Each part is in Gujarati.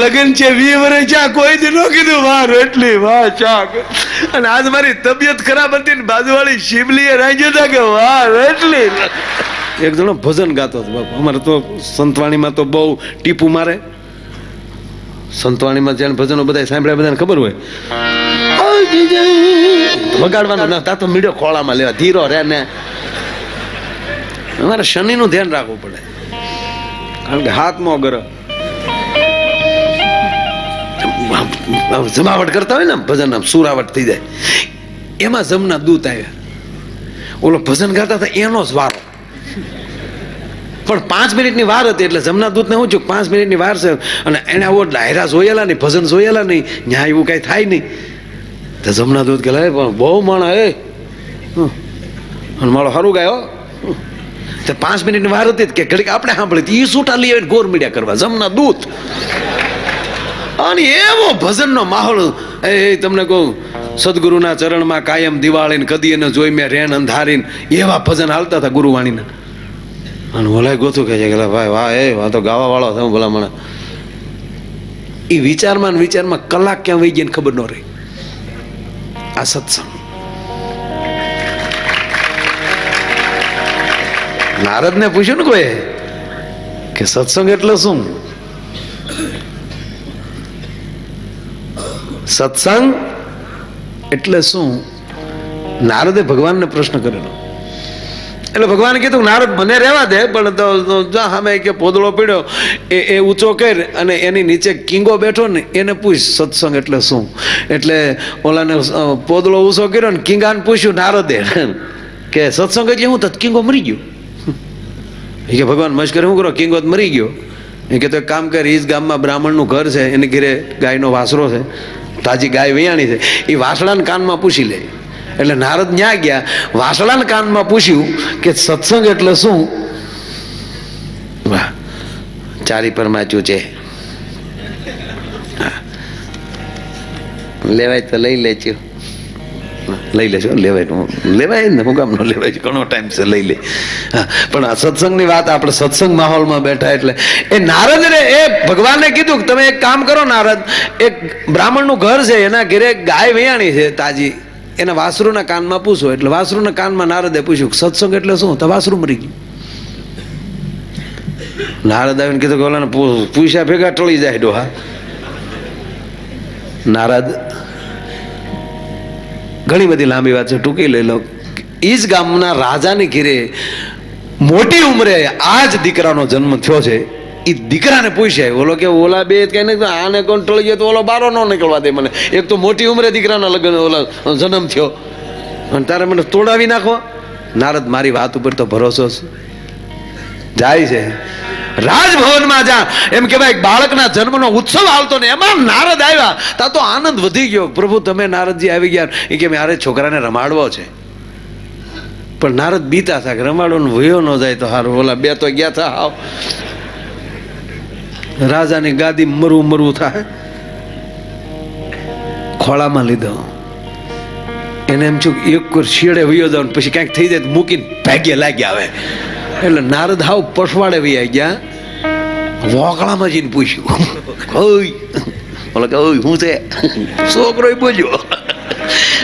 લગન છે વી વર્ષ ચા કોઈ દી નો કીધું, વાહ, રોટલી, વાહ ચા અને આજ મારી તબિયત ખરાબ હતી ને બાજુવાળી શિવલીએ રાખ્યો હતા કે, વાહ, રોટલી. એક જણો ભજન ગાતો હતો, બાપુ, અમારે તો સંતવાણીમાં તો બહુ ટીપું મારે. સંતવાણીમાં જેને ભજનો બધા સાંભળ્યા બધાને ખબર હોય. વગાડવાનો ના તા તો મીડિયો ખોળામાં લેવા, ધીરો રે ને. અમારે શનિનું ધ્યાન રાખવું પડે. કારણ કે હાથમાં ગર જમાવટ કરતા હોય ને ભજન, આમ સુરાવટ થઈ જાય. એમાં જમના દૂત આવ્યા. ઓલો ભજન ગાતા હતા, એનો જ વારો. પણ પાંચ મિનિટની વાર હતી એટલે જમના દૂતને શું છું પાંચ મિનિટની વાર છે અને એને આવો ડાયરા જોયેલા નહીં, ભજન જોયેલા નહીં, ન્યાય એવું કાંઈ થાય નહીં. તો જમના દૂત કે પણ બહુ માણા, એ. અને મારો સારું ગાયો. તો પાંચ મિનિટની વાર હતી કે ઘડીક આપણે સાંભળી એ સૂટા લઈ આવીને ગોર મીડિયા કરવા. જમના દૂત. અને એવો ભજનનો માહોલ. એ તમને કહું, સદગુરુના ચરણમાં કાયમ દિવાળીને કદી એને જોઈ મેં રેન અંધારીને એવા ભજન હાલતા હતા ગુરુવાણીના. અને ઓલાય ગોથું કહે છે કે ભાઈ, વાહ, એ, વાહ, તો ગાવા વાળો થયો ભલા મને. એ વિચારમાં વિચારમાં કલાક ક્યાં વહી ગઈ ને ખબર ન રહી. આ સત્સંગ. નારદને પૂછ્યું ને કોઈ? કે સત્સંગ એટલે શું? સત્સંગ એટલે શું? નારદે ભગવાનને પ્રશ્ન કરેલો. એટલે ભગવાન કીધું, નારદ, મને રહેવા દે, પણ સામે કે પોદળો પીડ્યો, એ એ ઊંચો કર અને એની નીચે કિંગો બેઠો ને એને પૂછ, સત્સંગ એટલે શું? એટલે ઓલાને પોદળો ઊંચો કર્યો ને કિંગાને પૂછ્યું, નારદે, કે સત્સંગ એટલે હું તો કિંગો મરી ગયો. એ કે, ભગવાન મશ્કર શું કરો? કિંગો મરી ગયો. એ કે, તો કામ કર, ઈજ ગામમાં બ્રાહ્મણનું ઘર છે, એની ઘેરે ગાયનો વાસરો છે. તાજી ગાય વૈયાણી છે, એ વાસણાના કાનમાં પૂછી લે. એટલે નારદ ન્યા ગયા વાસણાના કાનમાં પૂછ્યું કે સત્સંગ એટલે શું? વાહ, ચારી પર માચ્યું છે. લેવાય તો લઈ લેજો. લઈ લેશો લેવાય લેવાય ને, હું કામ ન લેવાય, ઘણો ટાઈમ છે, લઈ લે. હા, પણ આ સત્સંગની વાત આપણે સત્સંગ માહોલમાં બેઠા એટલે એ નારદને એ ભગવાનને કીધું કે તમે એક કામ કરો નારદ, એક બ્રાહ્મણનું ઘર છે, એના ઘેરે ગાય વેયાણી છે, તાજી. એના વાસરુના કાનમાં પૂછો, એટલે વાસરુના કાનમાં નારદે પૂછ્યું સત્સંગ એટલે શું? તો વાસરું મરી ગયું. નારદ આવીને કીધું કે ઓલાને પૂછ્યા ભેગા ટળી જાય ડોહા. નારદ ઘણી બધી લાંબી વાત છે ટૂંકી લઈ લો. એ જ ગામના રાજાની ઘીરે મોટી ઉંમરે આ જ દીકરાનો જન્મ થયો છે. એ દીકરાને પૂછે, ઓલો કે ઓલા બે કઈ નહીં આને કોણ ટળી ગયો તો ઓલો બારો ન નીકળવા દે મને. એક તો મોટી ઉંમરે દીકરાના લગ્ન, ઓલા જન્મ થયો. અને તારે મને તોડાવી નાખો. નારદ, મારી વાત ઉપર તો ભરોસો છે. જાય છે. રાજભવનમાં જા. એમ કહેવાય બાળકના જન્મનો ઉત્સવ આવતો ને એમાં નારદ આવ્યા. તા તો આનંદ વધી ગયો. પ્રભુ, તમે નારદજી આવી ગયા. એ કે, મારે છોકરાને રમાડવો છે. પણ નારદ બીતા હતા કે રમાડો ને વયો ન જાય તો હારું. ઓલા બે તો ગયા થા, હાવ. રાજાની ગાદી મરવું મરવું થાય. ખોળામાં લીધો. એને એમ છું એક શિયડે વયો જાવ પછી ક્યાંક થઈ જાય મૂકીને ભાગ્ય લાગ્યા આવે. એટલે નારદ હાવ પસવાડે વૈયા ગયા. વોકળામાં જઈને પૂછ્યું. ઓય, ઓલો કે, ઓય, હું છે? છોકરો બોલ્યો.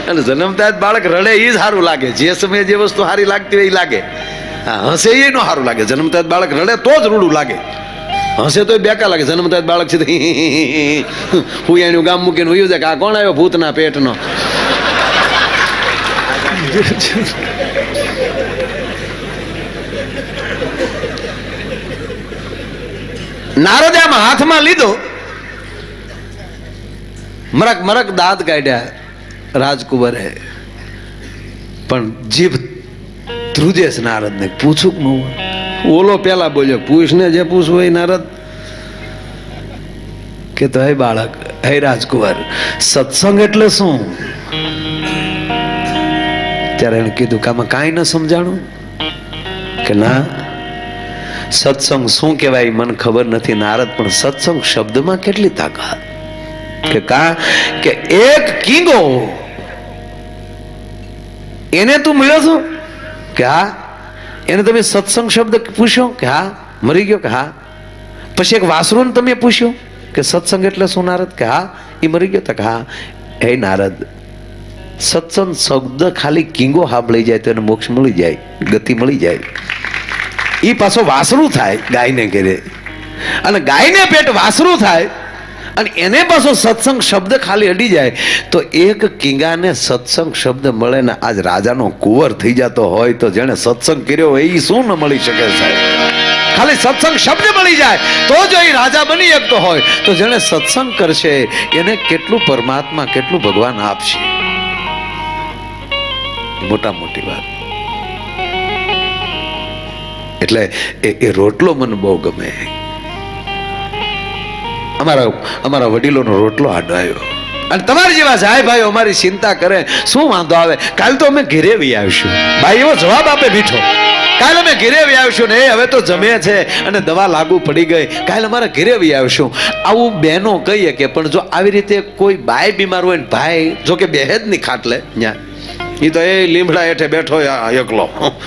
અને જન્મતા જ બાળક રડે એ જ સારું લાગે. જે સમયે જે વસ્તુ સારી લાગતી હોય એ લાગે. હા, હસે એ નો સારું લાગે. જન્મતા જ બાળક રડે તો જ રૂડું લાગે. હસે તો બેકા લાગે. જન્મતા જ બાળક છે હું એનું ગામ મૂકીને વયું છે કે આ કોણ આવ્યો ભૂતના પેટનો? નારદે આમ હાથમાં લીધો. મરક મરક દાંત કાઢ્યા. રાજકુંવરે પણ જીભ ધ્રુજે છે નારદને. પૂછું કે હું ઓલો પેલા બોલ્યો, પૂછને જે પૂછવું હોય નારદ. કે તો હે બાળક, હે રાજકુંવર, સત્સંગ એટલે શું? ત્યારે એને કીધું કે આમાં કાંઈ ન સમજાણું. કે ના સત્સંગ શું કહેવાય મને ખબર નથી, નારદ, પણ સત્સંગ શબ્દમાં કેટલી તાકાત? કે કા કે એક કિંગો એને તું મળ્યો છો? કે હા? એને તમે સત્સંગ શબ્દ પૂછ્યો કે હા? મરી ગયો? કે હા? પછી એક વાસરુને તમે પૂછ્યો? કે સત્સંગ એટલે શું નારદ? કે હા? એ મરી ગયો તો કે હા. હે નારદ, સત્સંગ શબ્દ ખાલી કિંગો સાંભળી જાય તો એને મોક્ષ મળી જાય, ગતિ મળી જાય. એ પાછો વાસરું થાય ગાયને ઘેરે. અને ગાયને પેટ વાસરું થાય અને એને પાછો સત્સંગ શબ્દ ખાલી અડી જાય, તો એક કિંગાને સત્સંગ શબ્દ મળે ને આજ રાજાનો કુંવર થઈ જતો હોય તો જેણે સત્સંગ કર્યો હોય એ શું ન મળી શકે સાહેબ? ખાલી સત્સંગ શબ્દ મળી જાય, તો જો એ રાજા બની શકતો હોય. તો જેણે સત્સંગ કરશે, એને કેટલું પરમાત્મા કેટલું ભગવાન આપશે? મોટા મોટી વાત. એટલે એ એ રોટલો મને બહુ ગમે. અમારા અમારા વડીલોનો રોટલો આડો આવ્યો. અને તમારા જેવા જાય ભાઈ અમારી ચિંતા કરે, શું વાંધો આવે? કાલ તો અમે ઘેરે વી આવીશું. ભાઈ, એવો જવાબ આપે બીઠો કાલ અમે ઘેરે વી આવીશું ને એ હવે તો જમે છે અને દવા લાગુ પડી ગઈ. કાલ અમારા ઘેરે વી આવીશું. આવું બહેનો કહીએ કે, પણ જો આવી રીતે કોઈ બાય બીમાર હોય ને ભાઈ, જો કે બેહેજની ખાટલે, ન્યા. એ તો એ લીમડા હેઠે બેઠો એકલો.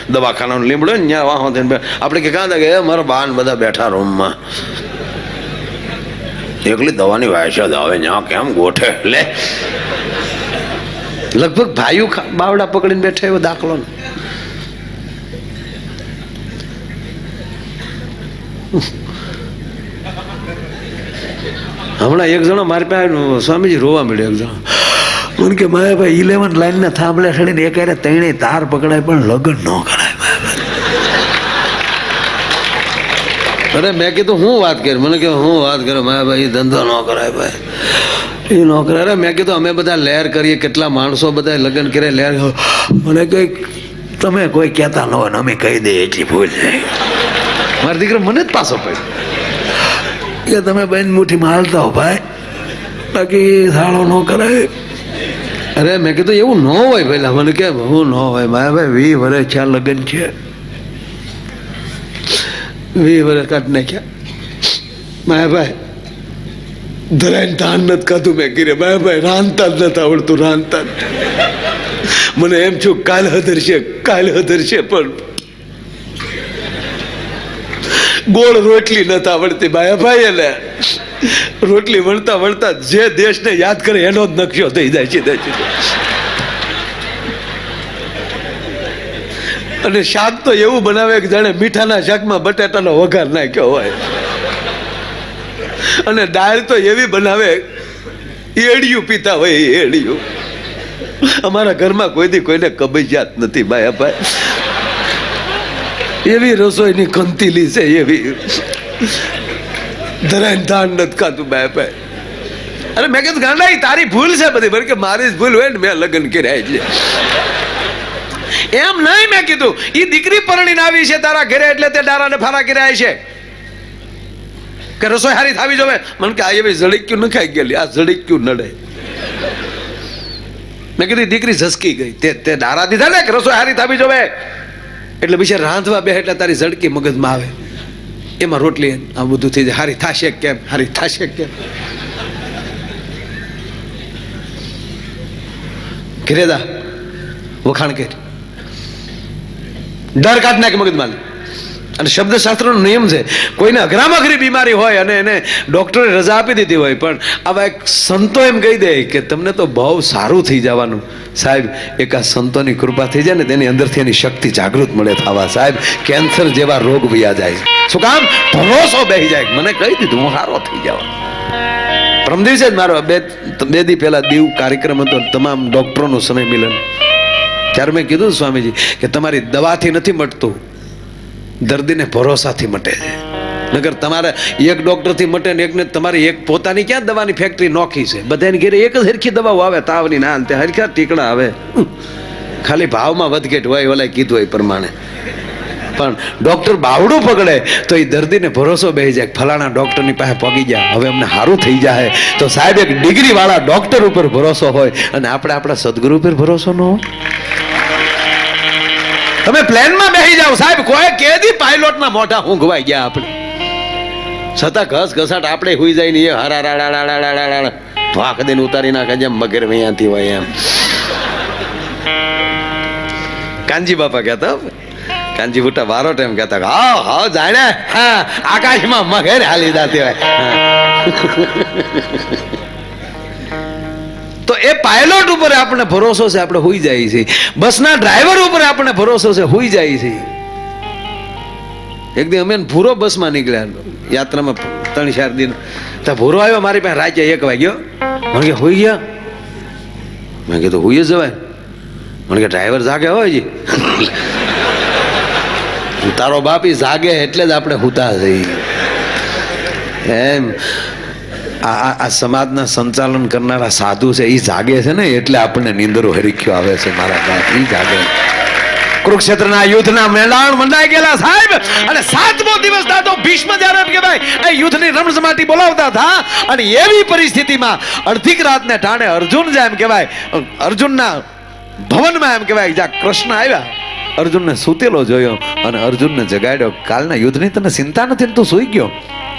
દવાખાનાનો લીમડો ને ત્યાં વાહો થઈને આપણે કે કાં કે મારા બાન બધા બેઠા રૂમમાં. એકલી દવાની વાયસ આવે ત્યાં કેમ ગોઠે? લે. લગભગ ભાઈઓ બાવડા પકડીને બેઠા એવો દાખલો ને. હમણાં એક જણો મારી પાસે સ્વામીજી, રોવા મળ્યો એક જણો. મને કે માયાભાઈ ઇલેવન લાઈન ના થાંભલે ચડીને એક તેણે ત્રણે તાર પકડાય, પણ લગ્ન ન કરાય. અરે, મેં કીધું, હું વાત કરી? મને કે, હું વાત કરું માયાભાઈ ધંધો ન કરાય ભાઈ. એ ન કરાય. અરે, મેં કીધું, અમે બધા લહેર કરીએ, કેટલા માણસો બધા લગ્ન કરે, લહેર મને કઈ તમે કોઈ કહેતા ન હોય અમે કહી દઈએ, એટલી ભૂલ મારો દીકરો મને જ પાછો પડ્યો. કે, તમે બેન મુઠ્ઠીમાં હાલતા હો ભાઈ, બાકી સાળો ન કરાય. અરે મેં કીધું એવું ન હોય પેલા મને કે, હું ન હોય, મારા ભાઈ વી વર્ષ છે લગ્ન છે. વી વર્ષ કાઢી નાખ્યા. મારા ભાઈ, ધરાઈને ધાન નથી ખાધું મેં કીધે મારા ભાઈ રાંધતા જ નથી આવડતું, રાંધતા. મને એમ છું કાલ હદર છે, કાલ હદર છે, પણ ગોળ રોટલી નથી આવડતી માયા ભાઈ એટલે રોટલી વણતા વણતા જે દેશને યાદ કરે એનો જ નકશો થઈ જાય છે અને શાક તો એવું બનાવે કે જાણે મીઠાના શાકમાં બટાટાનો વઘાર નાખ્યો હોય. અને દાળ તો એવી બનાવે, એડિયું પીતા હોય એડિયું. અમારા ઘરમાં કોઈથી કોઈને કબજિયાત નથી બાયા ભાઈ. એવી રસોઈની કંતીલી છે એવી. ધરાઈને ધાન નથી ખાતું બાયા ભાઈ અરે મેં કીધું ગાંડા તારી ભૂલ છે બધી. બરાબર કે મારી જ ભૂલ હોય ને, મેં લગ્ન કર્યા છે. એમ નહીં મેં કીધું એ દીકરી પરણીને આવી છે તારા ઘરે એટલે તે ડારાને ફારા કર્યા છે. કે રસોઈ હારી થાવી જોવે. મને કે આ ન ખાઈ ગયેલી, આ જડીક્યું નડે. મેં કીધું દીકરી ઝસકી ગઈ. તે તે ડારા દીધા ને કે રસોઈ હારી થાવી જોવે. એટલે બીજા રાંધવા બે એટલે તારી ઝડકી મગજમાં આવે. એમાં રોટલી આ બધું થઈ જાય. હારી થશે કેમ? હારી થશે કેમ? ઘરેદા વખાણ કર. ડર કાઢ નાખ મગજમાં. અને શબ્દશાસ્ત્રનો નિયમ છે. કોઈને અઘરામાં અઘરી બીમારી હોય અને એને ડૉક્ટરે રજા આપી દીધી હોય, પણ આવા એક સંતો એમ કહી દે કે તમને તો બહુ સારું થઈ જવાનું. સાહેબ, એક આ સંતોની કૃપા થઈ જાય ને તેની અંદરથી એની શક્તિ જાગૃત મળે થવા. સાહેબ, કેન્સર જેવા રોગ વયા જાય. શું કામ? ભરોસો બેસી જાય. મને કહી દીધું, હું સારો થઈ જવા પરમ દિવસે જ મારો. બે બે દી પહેલાં દીવ કાર્યક્રમ હતો તમામ ડૉક્ટરોનું સમય મિલન. ત્યારે મેં કીધું સ્વામીજી કે તમારી દવાથી નથી મટતું. દર્દીને ભરોસાથી મટે છે. નગર તમારે એક ડૉક્ટરથી મટે ને એકને તમારી એક પોતાની ક્યાં દવાની ફેક્ટરી નોખી છે? બધાની ઘેરે એક જ હરખી દવાઓ આવે, તાવની ના અંતે હરખા ટીકડા આવે. ખાલી ભાવમાં વધઘેટ હોય ઓલા કીધું હોય પ્રમાણે. પણ ડૉક્ટર બાવડું પકડે તો એ દર્દીને ભરોસો બેસી જાય ફલાણા ડૉક્ટરની પાસે પગી જાય હવે અમને સારું થઈ જાય તો સાહેબ, એક ડિગ્રી વાળા ડૉક્ટર ઉપર ભરોસો હોય અને આપણે આપણા સદગુરુ ઉપર ભરોસો ન હોય. તમે પ્લેનમાં બેસી જાઓ. સાહેબ, કોઈ કેદી પાયલોટના મોઢા ઊંઘવાઈ ગયા આપણે. છતાં ઘસ ઘસાટ આપણે હુઈ જાય ને એ હરા રાડા ભાખ દઈને ઉતારી નાખે જેમ મગર અહીંયાથી હોય એમ. કાનજી બાપા કહેતા. કાનજી ફૂટા બારો ટાઈમ કહેતા હા હા, જાણે. હા, આકાશમાં મગર હાલી જાતી હોય. એ પાયલોટ ઉપર આપણને ભરોસો છે, આપણે હોઈ જાય છે. બસના ડ્રાઈવર ઉપર આપણને ભરોસો છે, હોઈ જાય છે. એક દી અમે ભૂરો બસમાં નીકળ્યા. યાત્રામાં ત્રણ ચાર દિન. તો ભૂરો આવ્યો, મારી પાસે રાતે એક વાગ્યો. મને કે, હોઈ ગયા? મેં કીધું, હોઈ જવાય. મને કે, ડ્રાઈવર જાગે હોય જી. તારો બાપી જાગે એટલે જ આપણે હુતા જઈએ એમ. આ આ- આ સમાજના સંચાલન કરનારા સાધુ છે એ જાગે છે ને, એટલે આપણને નીંદરો હરીખ્યો આવે છે મારા બાપ એ જાગે. કુરુક્ષેત્રના યુદ્ધના મેદાન મંડાઈ ગયેલા સાહેબ. અને સાતમો દિવસ દાદો ભીષ્મ જ્યારે કે ભાઈ એ યુદ્ધની રમઝમાટી બોલાવતા હતા અને એવી પરિસ્થિતિમાં અડધીક રાતને ટાણે અર્જુન જાય એમ કહેવાય, અર્જુનના ભવનમાં એમ કહેવાય, જ્યાં કૃષ્ણ આવ્યા, અર્જુનને સૂતેલો જોયો અને અર્જુનને જગાડ્યો, કાલના યુદ્ધની તને ચિંતા નથી તું સૂઈ ગયો?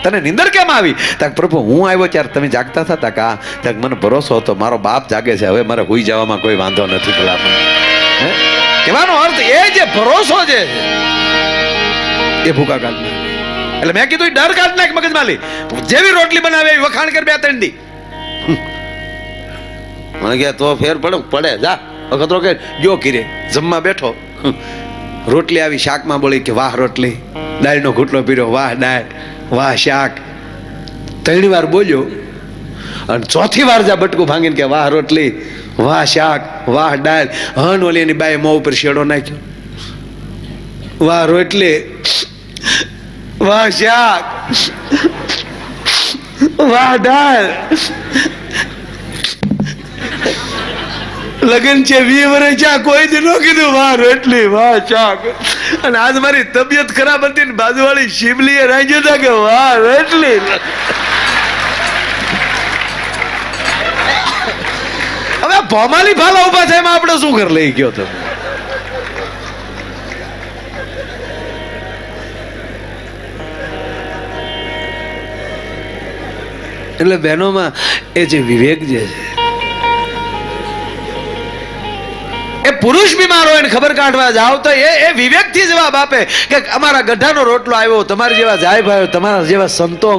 તને નિંદર કેમ આવી? તાક પ્રભુ, હું આવ્યો ત્યારે તમે જાગતા હતા, તાક આ, તાક મને ભરોસો હતો, મારો બાપ જાગે છે, હવે મારે હુઈ જવામાં કોઈ વાંધો નથી હે? કહેવાનો અર્થ એ જે ભરોસો છે, એ ભૂકા કાઢ એટલે મેં કીધું ડર કાઢ નાખ મગજમાં લી જેવી રોટલી બનાવે, એવી વખાણ કર બે ત્રણ દી. મને કે તો ફેર પડે પડે, જા. અખતરો કે ગયો કીરે જમવા બેઠો. રોટલી આવી શાકમાં બોલી કે, વાહ, રોટલી. દાળનો ઘૂંટલો પીર્યો વાહ, દાળ. વાહ, શાક. ત્રણ વાર બોલ્યો. અને ચોથી વાર જા બટકું ભાંગીને કે વાહ, રોટલી, વાહ, શાક, વાહ, દાળ. હન ઓલી એની બાએ મોં ઉપર શેડો નાખ્યો. વાહ, રોટલી, વાહ, શાક, વાહ, દાળ. લગન છે વી વર્ષ ચા કોઈ જ ન કીધું, વાહ, રોટલી, વાહ ચા અને આજ મારી તબિયત ખરાબ હતી ને બાજુવાળી શિવલીએ રાખ્યો હતા કે, વાહ, રોટલી. હવે ભોમાલી ફાલા ઊભા થાય એમાં આપણે શું કર લઈ ગયો તો? એટલે બહેનોમાં એ જે વિવેક જે છે પુરુષ બીમાર હોય ને ખબર કાઢવા જાવ તો એ એ વિવેકથી જવાબ આપે કે અમારા ગઢાનો રોટલો આવ્યો, તમારી જેવા જાય ભાઈ તમારા જેવા સંતો,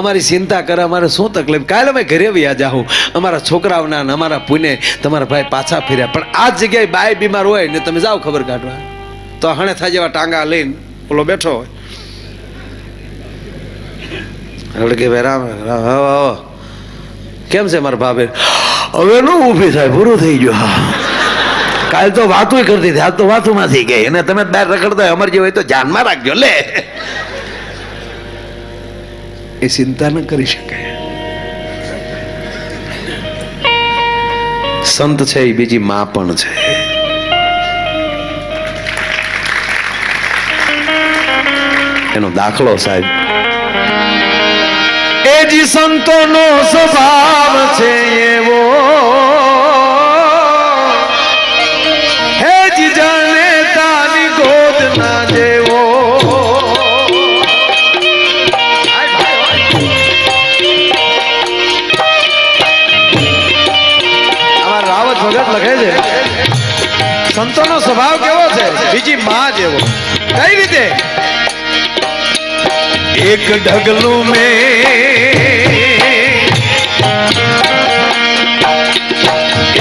અમારી ચિંતા કરે, અમારે શું તકલીફ? કાલે અમે ઘરે વ્યા જાઉં અમારા છોકરાઓના અમારા પુને તમારા ભાઈ પાછા ફેર્યા. પણ આ જગ્યાએ બાય બીમાર હોય ને તમે જાઓ ખબર કાઢવા. તો હણે થાય જેવા ટાંગા લઈને ઓલો બેઠો હોય. એટલે કે ભાઈ, રામ રામ કેમ છે મારા ભાભે? હવે નું ઊભી થાય, પૂરું થઈ ગયું. હા. કાલ તો વાતો કરતી હતી. હાલ તો વાતોમાં થઈ ગઈ. અને તમે બહાર રખડતા હોય, અમારી જે હોય તો ધ્યાનમાં રાખજો, લે. એ ચિંતા ન કરી શકે સંત છે એ, બીજી માં પણ છે. એનો દાખલો સાહેબ. એ જી સંતોનો સ્વભાવ છે એવો. બીજી માં જેવો કઈ રીતે? એક ઢગલું મે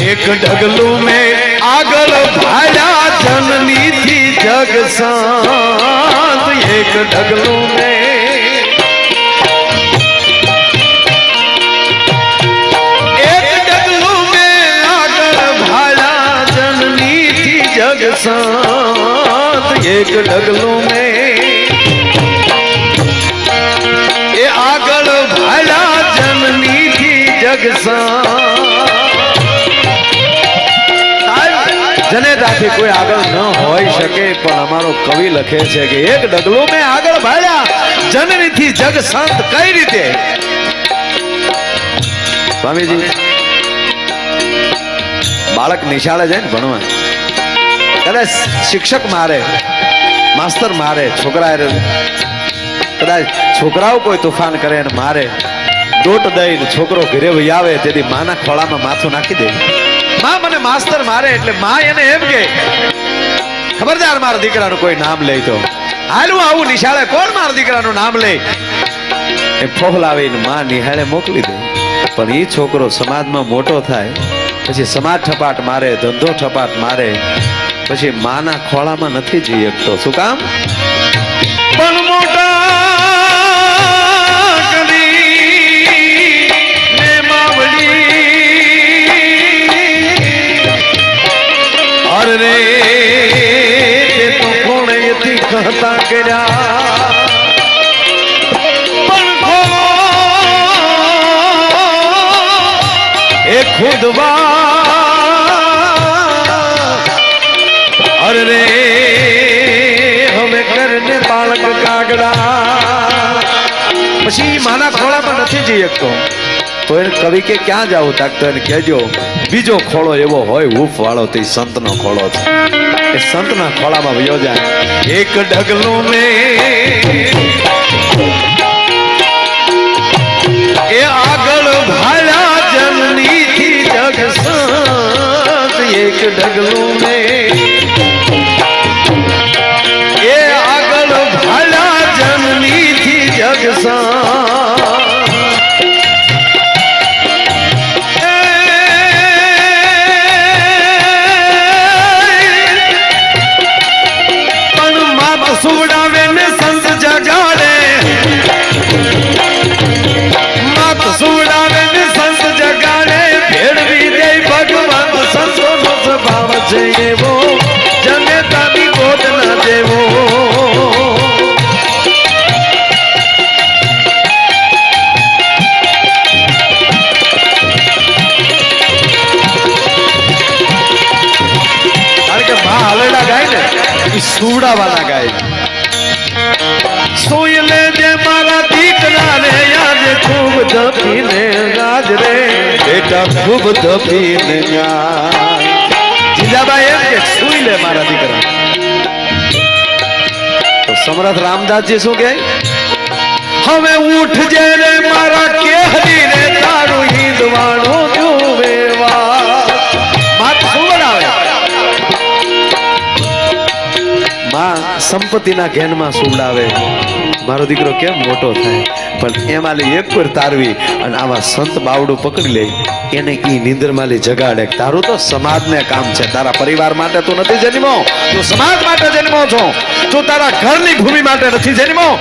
એક ઢગલું મેં આગળ ભાયા જનની થી જગ શાંત એક ઢગલું એક ડગલું મેં. એ આગળ ભલા જમની થી જગસા જનેતાથી કોઈ આગળ ન હોઈ શકે, પણ અમારો કવિ લખે છે કે એક ડગલું મેં આગળ ભાળ્યા, જનનીથી જગ સંત કઈ રીતે? સ્વામીજી, બાળક નિશાળે જાય ને ભણવા. કદાચ શિક્ષક મારે. માસ્તર મારે છોકરા કદાચ છોકરાઓ કોઈ તોફાન કરે ને મારે દોટ દઈને છોકરો ઘરે વહી આવે, તેથી માના ખોળામાં માથું નાખી દે. માં મને માસ્તર મારે એટલે માં એને એમ કે, ખબરદાર મારા દીકરાનું કોઈ નામ લે તો. હાલું, આવું નિશાળે કોણ મારા દીકરાનું નામ લે? એ ફોહલાવીને માં નિહાળે મોકલી દે. પણ એ છોકરો સમાજમાં મોટો થાય, પછી સમાજ ઠપાટ મારે, ધંધો ઠપાટ મારે પછી માના ખોળામાં નથી જઈ શકતો. શું કામ? મોટા અરે તે તો કોણેથી કહતા કર્યા? એ ખુદવા કરને બાળક કાગડા. પછી માના ખોળામાં નથી જઈ શકતો. તો એને કવિ કે, ક્યાં જાવ તાક તો એને કહેજો, બીજો ખોળો એવો હોય, હૂફ વાળો તે સંતનો ખોળો છે. એ સંતના ખોળામાં વયો જાય. એક ડગલું ને એ આગળ ભાળા જનની થી જગ સંત એક ઢગલો ને ગાય ને? એ સુવડાવાના ગાય સોય લે જે મારા દીકરા રે યાદ ખૂબ ધપીને રાજ રે. બેટા ખૂબ ધપીને ગાજ જીજાબાઈ એમ કે સુઈ લે મારા દીકરા. તો સમરથ રામદાસજી શું કહે? હવે ઉઠજે રે મારા કેહરી રે તારું હિંદવાણું સંપત્તિના ઘેનમાં સુવડાવે મારો દીકરો કેમ મોટો થાય? પણ એમાં લે એક પર તારવી અને આવા સંત બાવડું પકડી લે. એને ઈ નિંદરમાં લે જગાડે. તારું તો સમાજને કામ છે. તારા પરિવાર માટે તું નથી જન્મો તું સમાજ માટે જન્મો છો. તું તારા ઘરની ભૂમિ માટે નથી જન્મો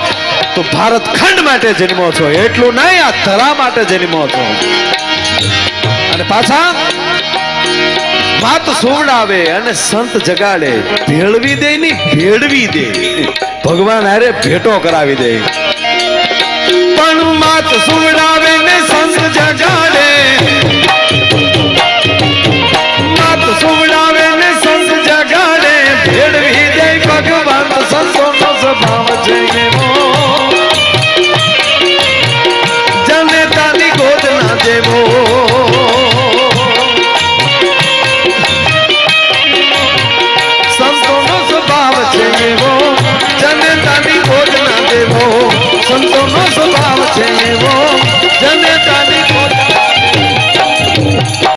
તું ભારત ખંડ માટે જન્મો છો. એટલું નહીં, આ ધરા માટે જન્મો છો. અને પાછા વાત સોવડાવે અને સંત જગાડે. ભેળવી દે ની ભેળવી દે. ભગવાન હારે ભેટો કરાવી દે. પણ માત સુવડાવે